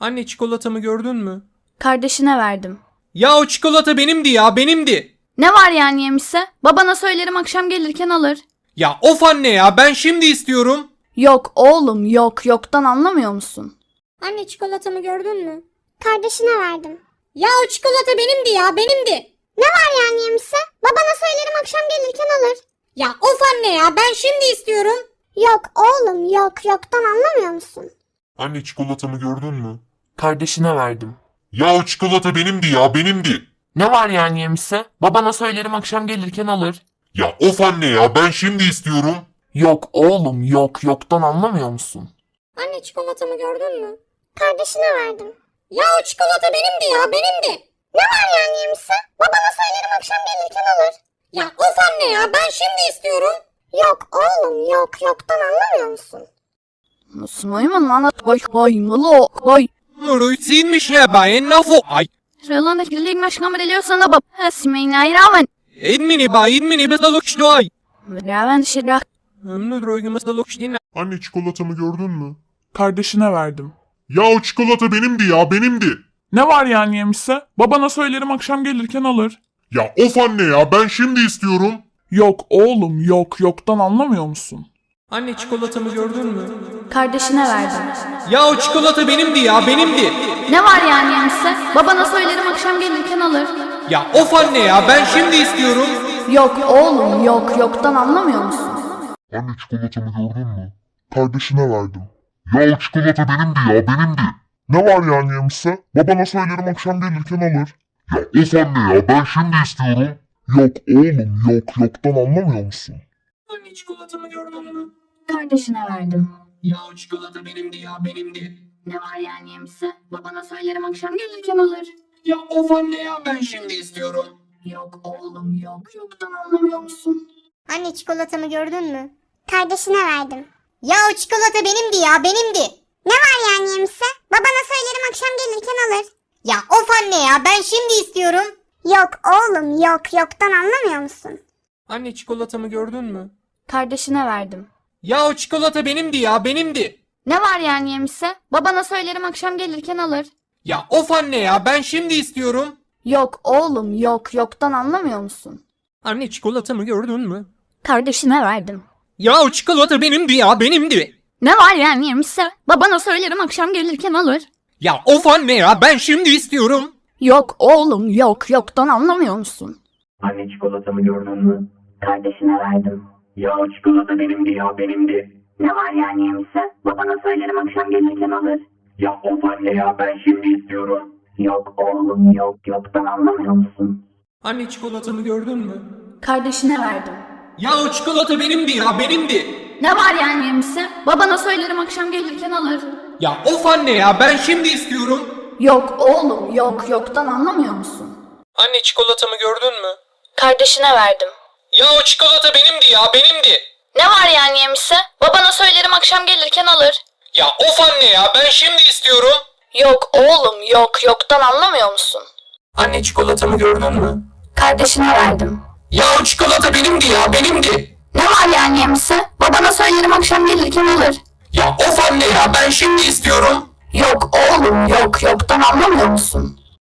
Anne çikolatamı gördün mü? Kardeşine verdim. Ya o çikolata benimdi ya benimdi. Ne var yani yemişse? Babana söylerim akşam gelirken alır. Ya of anne ya ben şimdi istiyorum. Yok oğlum yok yoktan anlamıyor musun? Anne çikolatamı gördün mü? Kardeşine verdim. Ya o çikolata benimdi ya benimdi. Ne var yani yemişse? Babana söylerim akşam gelirken alır. Ya of anne ya ben şimdi istiyorum. Yok oğlum yok yoktan anlamıyor musun? Anne çikolatamı gördün mü? Kardeşine verdim. Ya o çikolata benimdi ya benimdi. Ne var yani yemişse? Babana söylerim akşam gelirken alır. Ya of anne ya ben şimdi istiyorum. Yok oğlum yok yoktan anlamıyor musun? Anne çikolatamı gördün mü? Kardeşine verdim. Ya o çikolata benimdi ya benimdi. Ne var yani yemişse? Babana söylerim akşam gelirken alır. Ya of anne ya ben şimdi istiyorum. Yok oğlum yok yoktan anlamıyor musun? Musmayım lan koy koy mulo koy. Muruysinmiş ya ben nafu ay. Şuralan etkilik meşkan veriyor sana bab. Hasmeyin ayravan. Edmini ba edmini bezaluk ay. Ravan şirak. Ömrü drogu bezaluk şdina. Anne çikolatamı gördün mü? Kardeşine verdim. Ya o çikolata benimdi ya benimdi. Ne var yani yemişse? Babana söylerim akşam gelirken alır. Ya of anne ya ben şimdi istiyorum. Yok oğlum yok yoktan anlamıyor musun? Anne çikolatamı gördün mü? Kardeşine verdim. Ya o çikolata benimdi ya benimdi. Ne var yani yemişse? Babana söylerim akşam gelirken alır. Ya of anne ya ben şimdi istiyorum. Yok oğlum yok yoktan anlamıyor musun? Anne çikolatamı gördün mü? Kardeşine verdim. Ya o çikolata benimdi ya benimdi. Ne var yani yemişse? Babana söylerim akşam gelirken alır. Ya of anne ya ben şimdi istiyorum. Yok oğlum yok yoktan anlamıyor musun? Anne çikolatamı gördün mü? Kardeşine verdim. Ya o çikolata benimdi ya benimdi. Ne var yani yemişse? Babana söylerim akşam gelirken alır. Ya of anne ya ben şimdi istiyorum. Yok oğlum yok yoktan anlamıyor musun? Anne çikolatamı gördün mü? Kardeşine verdim. Ya o çikolata benimdi ya benimdi. Ne var yani yemişse? Babana söylerim akşam gelirken alır. Ya of anne ya ben şimdi istiyorum. Yok oğlum yok yoktan anlamıyor musun? Anne çikolatamı gördün mü? Kardeşine verdim. Ya o çikolata benimdi ya benimdi. Ne var yani yemişse? Babana söylerim akşam gelirken alır. Ya of anne ya ben şimdi istiyorum. Yok oğlum yok yoktan anlamıyor musun? Anne çikolatamı gördün mü? Kardeşine verdim. Ya o çikolata benimdi ya benimdi. Ne var yani yemişse? Babana söylerim akşam gelirken alır. Ya of anne ya ben şimdi istiyorum. Yok oğlum yok yoktan anlamıyor musun? Anne çikolatamı gördün mü? Kardeşine verdim. Ya o çikolata benimdi ya benimdi. Ne var yani yemişse? Babana söylerim akşam gelirken alır. Ya of anne ya ben şimdi istiyorum. Yok oğlum yok yoktan anlamıyor musun? Anne çikolatamı gördün mü? Kardeşine verdim. Ya o çikolata benimdi ya benimdi. Ne var yani yemişse? Babana söylerim akşam gelirken alır. Ya of anne ya ben şimdi istiyorum. Yok oğlum yok yoktan anlamıyor musun? Anne çikolatamı gördün mü? Kardeşine verdim. Ya o çikolata benimdi ya benimdi. Ne var yani yemişse? Babana söylerim akşam gelirken alır. Ya of anne ya ben şimdi istiyorum. Yok oğlum yok yoktan anlamıyor musun? Anne çikolatamı gördün mü? Kardeşine verdim. Ya o çikolata benimdi ya benimdi. Ne var yani yemişse? Babana söylerim akşam gelirken alır. Ya of anne ya ben şimdi istiyorum. Yok oğlum yok yoktan anlamıyor musun?